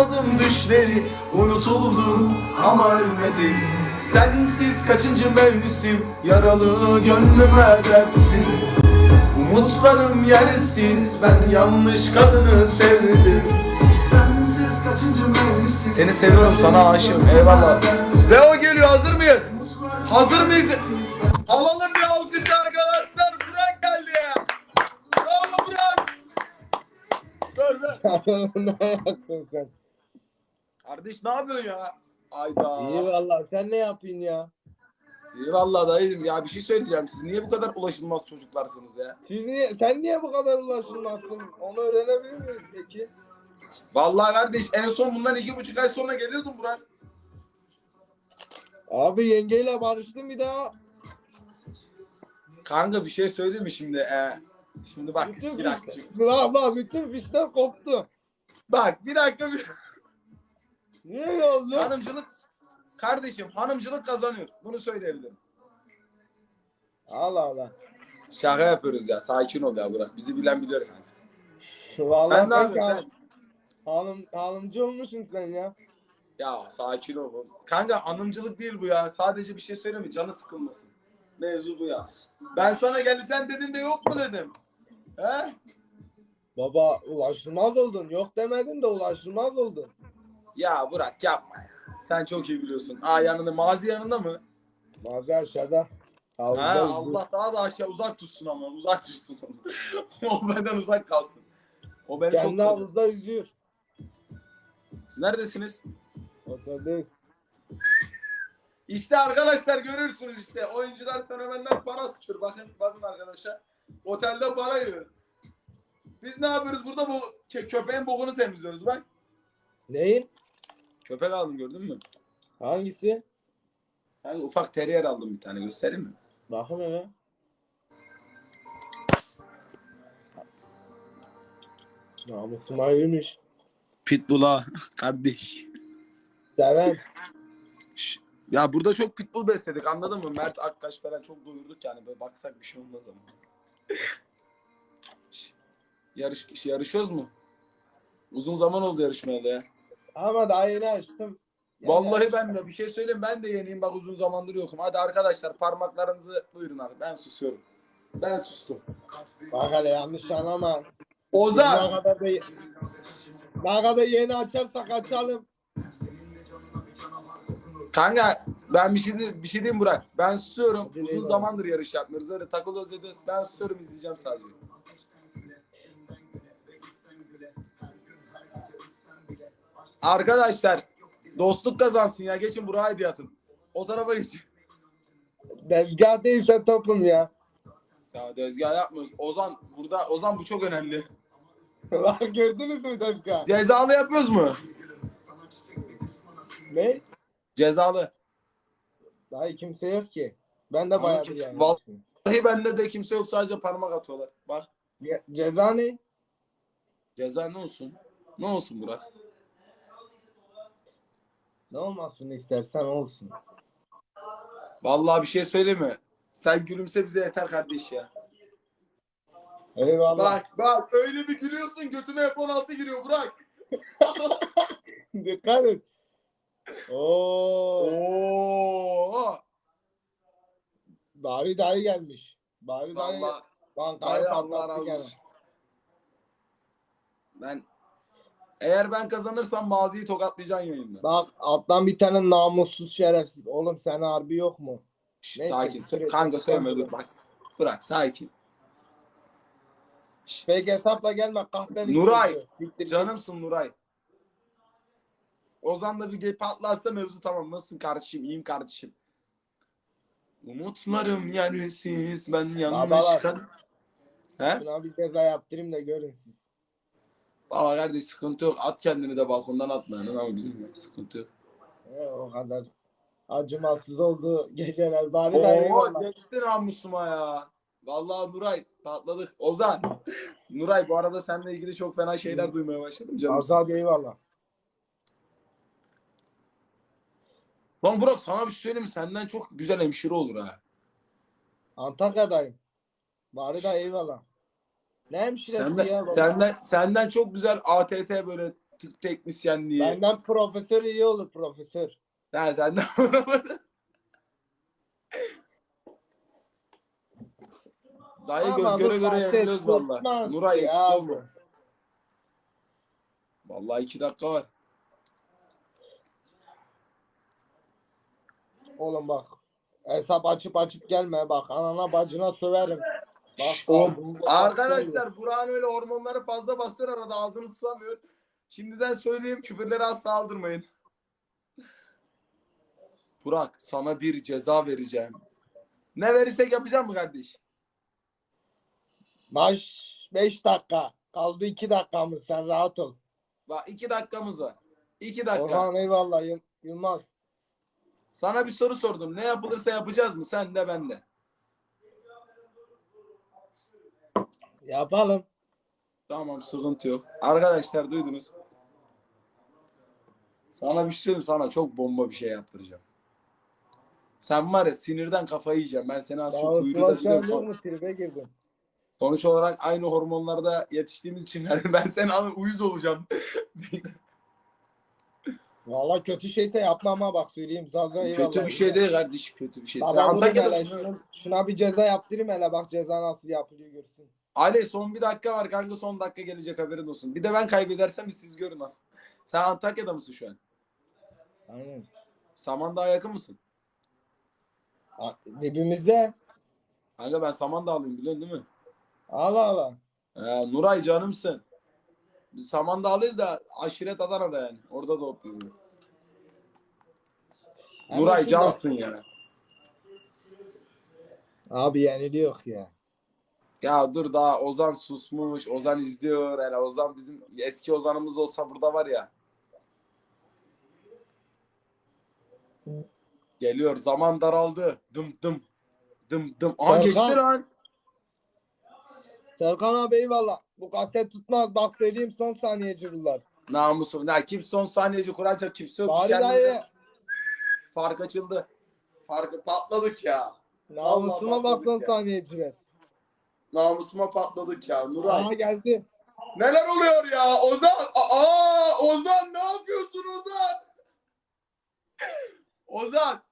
Topladım düşleri unutuldum ama ölmedim. Sensiz kaçıncı mevsim? Yaralı gönlüme dersin Umutlarım yersiz ben yanlış kadını sevdim. Sensiz kaçıncı mevsim? Seni seviyorum sana aşığım. eyvallah. Leo geliyor hazır mıyız? Hazır mıyız? Alalım bir alkış arkadaşlar. Burak geldi Bravo Burak Ver ver ne yaptın sen? Kardeş ne yapıyorsun ya? Ayda. İyi valla sen ne yapıyorsun ya? İyi vallahi dayım ya bir şey söyleyeceğim. Siz niye bu kadar ulaşılmaz çocuklarsınız ya? Siz niye, sen niye bu kadar ulaşılmazsın? Onu öğrenebilir miyiz peki? Vallahi kardeş en son bundan iki buçuk ay sonra geliyordum Burak. Abi yengeyle barıştım bir daha. Kanka bir şey söyleyeyim mi şimdi? Ee, şimdi bak Bütün bir dakika. bak, bak, bütün fişler koptu. Bak bir dakika. Bir... Niye öyle oldu? hanımcılık kardeşim hanımcılık kazanıyor. Bunu söyleyebilirim. Allah Allah. Şaka yapıyoruz ya. Sakin ol ya Burak. Bizi bilen biliyor kanka. Vallahi Sen ne yapıyorsun hanım- sen? Hanım, hanımcı olmuşsun sen ya. Ya sakin ol. oğlum. Kanka hanımcılık değil bu ya. Sadece bir şey söyleyeyim mi? Canı sıkılmasın. Mevzu bu ya. Ben sana geleceğim dedin de yok mu dedim. He? Baba ulaşılmaz oldun. Yok demedin de ulaşılmaz oldun. Ya Burak yapma ya. Sen çok iyi biliyorsun. Aa yanında mazi yanında mı? Mazi aşağıda. Ha, Havuzda. Allah daha da aşağı uzak tutsun ama uzak tutsun onu. o benden uzak kalsın. O beni çok Kendi havuzda yüzüyor. Siz neredesiniz? Otelde. İşte arkadaşlar görürsünüz işte. Oyuncular fenomenler para sıçıyor. Bakın bakın arkadaşlar. Otelde para yiyor. Biz ne yapıyoruz burada? Bu kö- köpeğin bokunu temizliyoruz bak. Neyin? Köpek aldım gördün mü? Hangisi? Yani ufak terrier aldım bir tane göstereyim mi? Bakın hele. Namusum ayrıymış. Pitbull'a kardeş. Seven. Ya burada çok pitbull besledik anladın mı? Mert Akkaş falan çok doyurduk yani. Böyle baksak bir şey olmaz ama. Yarış, yarışıyoruz mu? Uzun zaman oldu yarışmaya da ya. Ama daha yeni açtım. Yani Vallahi ben de bir şey söyleyeyim ben de yeniyim bak uzun zamandır yokum. Hadi arkadaşlar parmaklarınızı buyurun abi ben susuyorum. Ben sustum. Bak hele yanlış anlama. Ne Ozan kadar da, ne kadar yeni açarsak açalım. kanka ben bir şey diyeyim, bir şey diyeyim Burak. Ben susuyorum. Uzun zamandır yarış yapmıyoruz. Öyle takılıyoruz ediyoruz. Ben susuyorum izleyeceğim sadece. Arkadaşlar dostluk kazansın ya. Geçin Burak'a hediye atın. O tarafa geçin. Dezgah değilse topum ya. Ya dezgah yapmıyoruz. Ozan burada Ozan bu çok önemli. Bak gördünüz mü dezgah? Cezalı yapıyoruz mu? Ne? Cezalı. Daha kimse yok ki. Ben de Ama bayağı bir kimse- yani. Vallahi bende de kimse yok sadece parmak atıyorlar. Bak Ce- Ceza ne? ceza ne olsun? Ne olsun Burak? Ne olmasını istersen olsun. Vallahi bir şey söyleyeyim mi? Sen gülümse bize yeter kardeş ya. Eyvallah. Bak bak öyle bir gülüyorsun götüme F-16 giriyor Burak. Dikkat et. Oo. Oo. Bari dayı gelmiş. Bari dayı Vallahi bankaya Allah patlattı razı gene. olsun. ben eğer ben kazanırsam maziyi tokatlayacaksın yayında. Bak alttan bir tane namussuz şerefsiz. Oğlum sen harbi yok mu? Şş, Neyse, sakin. et. Kanka söyleme dur bak. Bırak sakin. Şş, Peki hesapla gelme kahvelik. Nuray, git. Canımsın Nuray. Ozan'la bir gay patlarsa mevzu tamam. Nasılsın kardeşim? İyiyim kardeşim. Umutlarım yersiz. Ben yanlış kadın. He? Şuna bir ceza yaptırayım da görün siz. Baba kardeş sıkıntı yok. At kendini de balkondan atma. Yani. Ama bilmiyorum. Sıkıntı yok. E, o kadar acımasız oldu geceler. Bari de Oo geçti namusuma ya. Vallahi Nuray patladık. Ozan. Nuray bu arada seninle ilgili çok fena şeyler duymaya başladım canım. Azad eyvallah. Lan Burak sana bir şey söyleyeyim mi? Senden çok güzel hemşire olur ha. Antakya'dayım. Bari de eyvallah. Ne hemşiresi Senden, ya baba? senden, senden çok güzel ATT böyle tıp teknisyenliği. Benden profesör iyi olur profesör. Ha, sen de anlamadın. Dayı Ama göz göre göre yapıyoruz valla. Nuray eksik olma. Vallahi iki dakika var. Oğlum bak. Hesap açıp açıp gelme bak. Anana bacına söverim. Oğlum, da Arkadaşlar Burak'ın öyle hormonları fazla bastır arada ağzını tutamıyor. Şimdiden söyleyeyim küfürleri asla aldırmayın. Burak sana bir ceza vereceğim. Ne verirsek yapacağım mı kardeş? Maç 5 dakika. Kaldı 2 dakikamız. Sen rahat ol. Bak iki dakikamız var. İki dakika. Orhan eyvallah Yıl- Yılmaz. Sana bir soru sordum. Ne yapılırsa yapacağız mı? Sen de ben de. Yapalım. Tamam sıkıntı yok. Arkadaşlar duydunuz. Sana bir şey söyleyeyim sana çok bomba bir şey yaptıracağım. Sen var ya sinirden kafayı yiyeceğim. Ben seni az çok uyutacağım. Tribe girdim. Sonuç olarak aynı hormonlarda yetiştiğimiz için yani ben seni alın uyuz olacağım. Valla kötü şeyse yapma ama bak söyleyeyim. Zaza eyvallah. kötü bir şey değil kardeşim kötü bir şey. Sen Baba. Antakya'dasın. Şuna, şuna bir ceza yaptırayım hele bak ceza nasıl yapılıyor görsün. Ali son bir dakika var kanka son dakika gelecek haberin olsun. Bir de ben kaybedersem siz görün ha. Sen Antakya'da mısın şu an? Aynen. Samandağ'a yakın mısın? A- Dibimizde. Kanka ben Samandağlıyım biliyorsun değil mi? Allah Allah. Ee, Nuray canımsın. Biz Samandağlıyız da aşiret Adana'da yani. Orada doğup büyüdüm. Nuray cansın ya. Abi yeniliyor ya. Ya dur daha Ozan susmuş. Ozan izliyor. Yani Ozan bizim eski Ozan'ımız olsa burada var ya. Geliyor. Zaman daraldı. Dım dım. Dım dım. Aha Serkan. geçti lan. Serkan abi eyvallah. Bu kaset tutmaz. Bak söyleyeyim son saniyeci bunlar. Namusum. Ne kim son saniyeci kuracak kimse yok. Bari dayı. Fark açıldı. Farkı patladık ya. Namusuma bak son ya. saniyeciler. Namusuma patladık ya. Nuray. Aha geldi. Neler oluyor ya? Ozan! Aa! Ozan ne yapıyorsun Ozan? Ozan!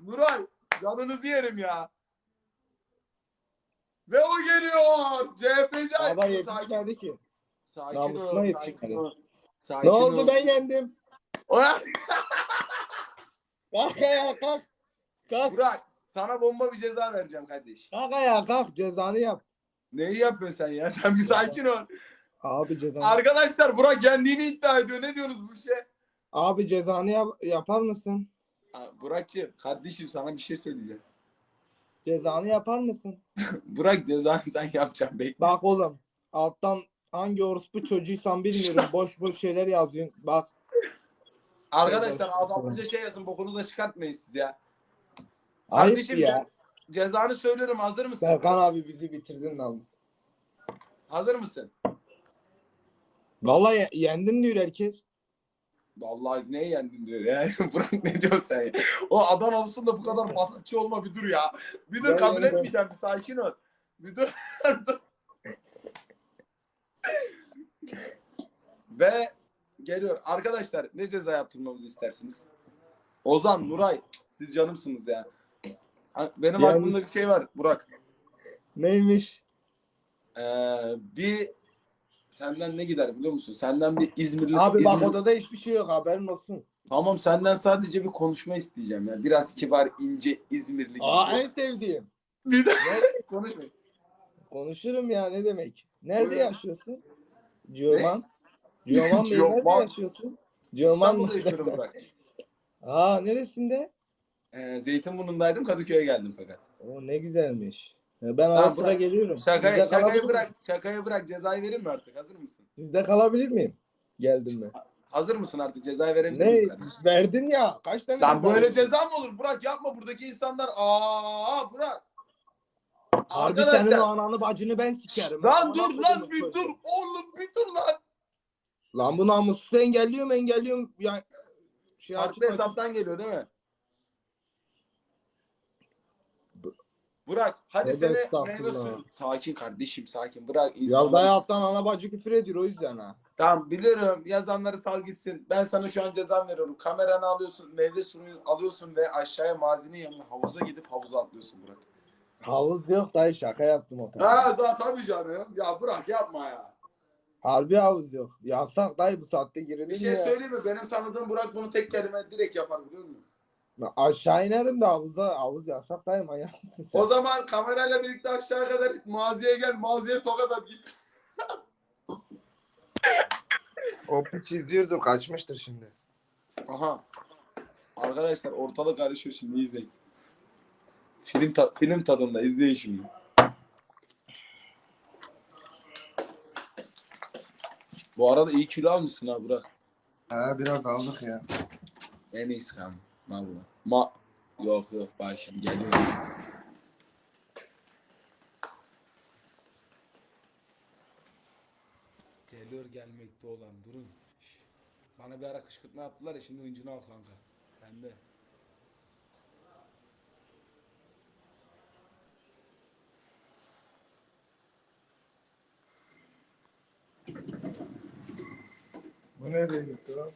Nuray! Canınızı yerim ya. Ve o geliyor. CHP'ci Baba sakin, yetişmedi ki. sakin Namusuna ol, sakin yetişmedi. ol. Sakin Ne oldu ol. ben yendim. Ulan! Kalk ayağa kalk. Kalk. Burak sana bomba bir ceza vereceğim kardeş. Kalk ayağa kalk. Cezanı yap. Neyi yapıyorsun sen ya? Sen bir sakin ol. Abi cezanı. Arkadaşlar Burak kendini iddia ediyor. Ne diyorsunuz bu işe? Abi cezanı yap yapar mısın? Aa, Burak'cığım kardeşim sana bir şey söyleyeceğim. Cezanı yapar mısın? Burak cezanı sen yapacaksın bekle. Bak oğlum. Alttan hangi orospu çocuğuysan bilmiyorum. boş boş şeyler yazıyorsun. Bak. Arkadaşlar adamlıca şey yazın bokunu da çıkartmayın siz ya. Ayıp Kardeşim ya. Cezanı söylüyorum hazır mısın? Serkan abi bizi bitirdin lan. Hazır mısın? Vallahi ye- yendin diyor herkes. Vallahi ne yendin diyor ya. Burak ne diyorsun sen ya? O Adanalısın da bu kadar batakçı olma bir dur ya. Bir dur Ben kabul yendim. etmeyeceğim bir sakin ol. Bir dur. dur. Ve geliyor. Arkadaşlar ne ceza yaptırmamızı istersiniz? Ozan, Nuray siz canımsınız ya. Ha, Benim Yani- aklımda bir şey var Burak. Neymiş? Ee, bir senden ne gider biliyor musun? Senden bir İzmirli Abi bak İzmir- odada hiçbir şey yok haberin olsun. Tamam senden sadece bir konuşma isteyeceğim ya. Biraz kibar, ince İzmirli gibi. Aa en sevdiğim. Bir de konuşma. Konuşurum ya ne demek. Nerede Buyurun. yaşıyorsun? Cioman. Cioman Bey nerede Cioman. yaşıyorsun? Cioman mı? İstanbul'da yaşıyorum Burak. Aa neresinde? Ee, Zeytinburnu'ndaydım Kadıköy'e geldim fakat. O ne güzelmiş. Ya Ben ara Tamam, sıra bırak. geliyorum. Şakayı, Sizde kalabilir şakayı miyim? bırak. Şakayı bırak. Cezayı vereyim mi artık? Hazır mısın? Sizde kalabilir miyim? Geldim mi? Hazır mısın artık? Cezayı verebilir Ne? miyim kardeşim? Verdin ya. Kaç tane? Lan ceza böyle verdin? ceza mı olur? Burak yapma buradaki insanlar. Aa Burak. Harbi senin o Arkadaşlar. ananı bacını ben sikerim. Lan dur lan bir dur. Oğlum bir dur lan. Lan bu namussuzu engelliyorum engelliyorum. Ya, şey Farklı açıp- hesaptan geliyor değil mi? Burak hadi Tövbe seni meyve estağfurullah. suyu. Sakin kardeşim sakin. Bırak Ya insanları. dayı alttan ana bacı küfür ediyor o yüzden ha. Tamam biliyorum yazanları sal gitsin. Ben sana şu an ceza veriyorum. Kameranı alıyorsun, meyve suyu alıyorsun ve aşağıya mazinin yanına havuza gidip havuza atlıyorsun Burak. Havuz yok dayı şaka yaptım o kadar. Ha daha tabii canım. Ya Burak yapma ya. Harbi havuz yok. Yasak dayı bu saatte girilir Bir mi şey ya? söyleyeyim mi? Benim tanıdığım Burak bunu tek kelime direkt yapar biliyor musun? Aşağı inerim de havuza. Havuz yasak dayı manyak mısın sen? O zaman kamerayla birlikte aşağıya kadar git. Mağazaya gel. Mağazaya tokat at git. O piç kaçmıştır şimdi. Aha. Arkadaşlar ortalık karışıyor şimdi izleyin. Film, ta- film tadında izleyin şimdi. Bu arada iyi kilo almışsın ha Burak. Ha biraz aldık ya. En iyisi kan. Valla. Ma yok yok bak şimdi geliyor. Geliyor gelmekte olan durun. Şş. Bana bir ara kışkırtma yaptılar ya şimdi hıncını al kanka. Sen de. Bu nereye gitti lan?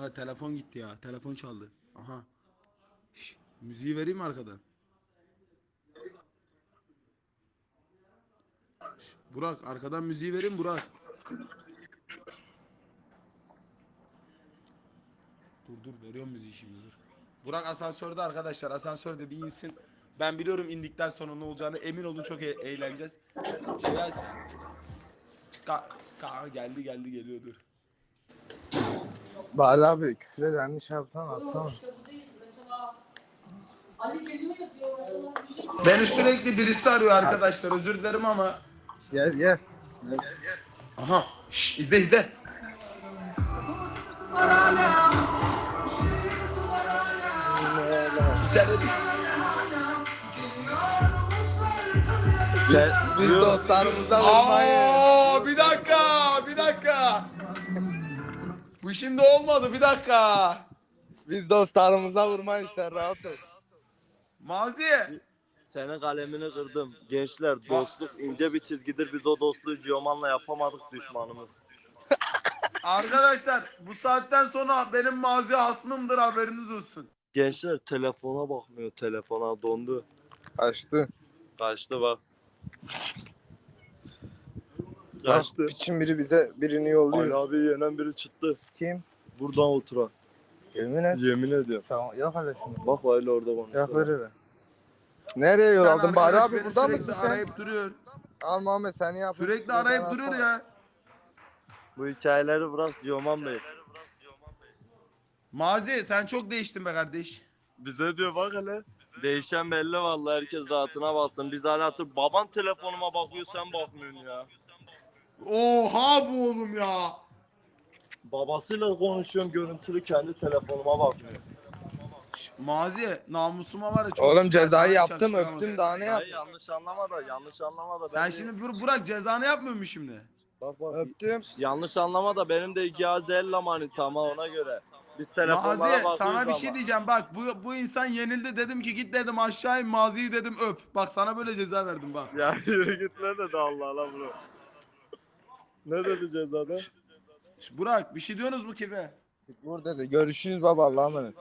Kanka telefon gitti ya. Telefon çaldı. Aha. Şş, müziği vereyim mi arkadan? Şş, Burak arkadan müziği vereyim Burak. Dur dur veriyorum müziği şimdi dur. Burak asansörde arkadaşlar. Asansörde bir insin. Ben biliyorum indikten sonra ne olacağını. Emin olun çok e- eğleneceğiz. Şey aç. Ka Ka geldi geldi geliyor dur. Bari abi küfür eden şey yapsana atsana. İşte bu değil. Mesela Ali geliyor ya diyor mesela müzik Beni sürekli birisi arıyor arkadaşlar. Özür dilerim ama. Gel gel. Aha. Şş, izle izle. Sen Biz dostlarımıza vurmayız. Aa, bir dakika, Bu şimdi olmadı, bir dakika. Biz dostlarımıza vurmayız sen rahat ol. Mazi. Senin kalemini kırdım. Gençler dostluk ince bir çizgidir. Biz o dostluğu Cioman'la yapamadık düşmanımız. Arkadaşlar bu saatten sonra benim mazi hasmımdır haberiniz olsun. Gençler telefona bakmıyor. Telefona dondu. Kaçtı. Kaçtı bak. Kaçtı. Piçin biri bize birini Ali yolluyor. abi yenen biri çıktı. Kim? Buradan oturan. Yemin et. Yemin ediyorum. Tamam yok hele şunu. Bak öyle orada konuşuyor. Yok öyle de. Nereye yol aldın? Bari Arkadaş abi beni burada sürekli mısın sen? arayıp duruyor. Al Muhammed seni yap. Sürekli arayıp duruyor ya. Bu hikayeleri bırak Cioman Bey. Mazi sen çok değiştin be kardeş. Bize diyor bak hele. Değişen belli vallahi herkes rahatına bassın. Biz hala tır- baban telefonuma bakıyor sen bakmıyorsun ya. Oha bu oğlum ya. Babasıyla konuşuyorum görüntülü kendi telefonuma bakmıyor. Mazi namusuma var ya çok... Oğlum cezayı yaptım öptüm daha ne Hayır yap? yanlış anlama da yanlış anlama da. Sen de- şimdi Bur- Burak cezanı yapmıyor mu şimdi? Bak bak. Öptüm. Yanlış anlama da benim de Giazella manitam ha ona göre. Biz telefonlara Mazi bakıyoruz sana bir ama. şey diyeceğim bak bu bu insan yenildi dedim ki git dedim aşağı in Mazi'yi dedim öp. Bak sana böyle ceza verdim bak. Ya yürü git ne dedi Allah Allah bro. Ne dedi cezada? Burak bir şey diyorsunuz mu kime? Burada da görüşürüz baba Allah'a emanet.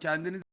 Kendinize